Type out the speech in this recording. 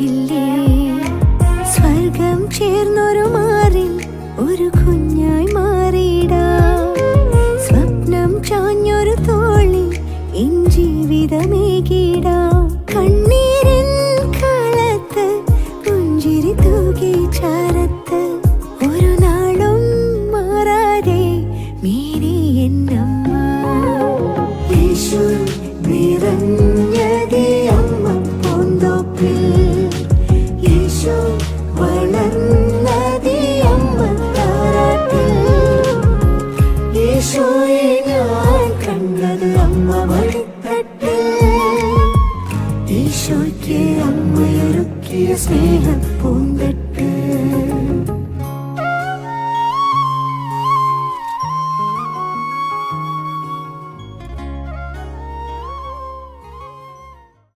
ഇല്ലേ? സ്വർഗം ചേർന്നൊരു മാറിൽ ഒരു കുഞ്ഞായി മാറിയിടാ. സ്വപ്നം ചാഞ്ഞൊരു തോളി ഇൻ ജീവിതമേകിടാ. കണ്ണീരിൻ കാലത്ത് പുഞ്ചിരി തൂകി ചാരത്ത് ഒരു നാളും മാറാതെ മേരി എന്നമ്മ യേശു ഈശോയ്ക്ക് അമ്മയൊരുക്കിയ സ്നേഹപ്പൂന്തൽ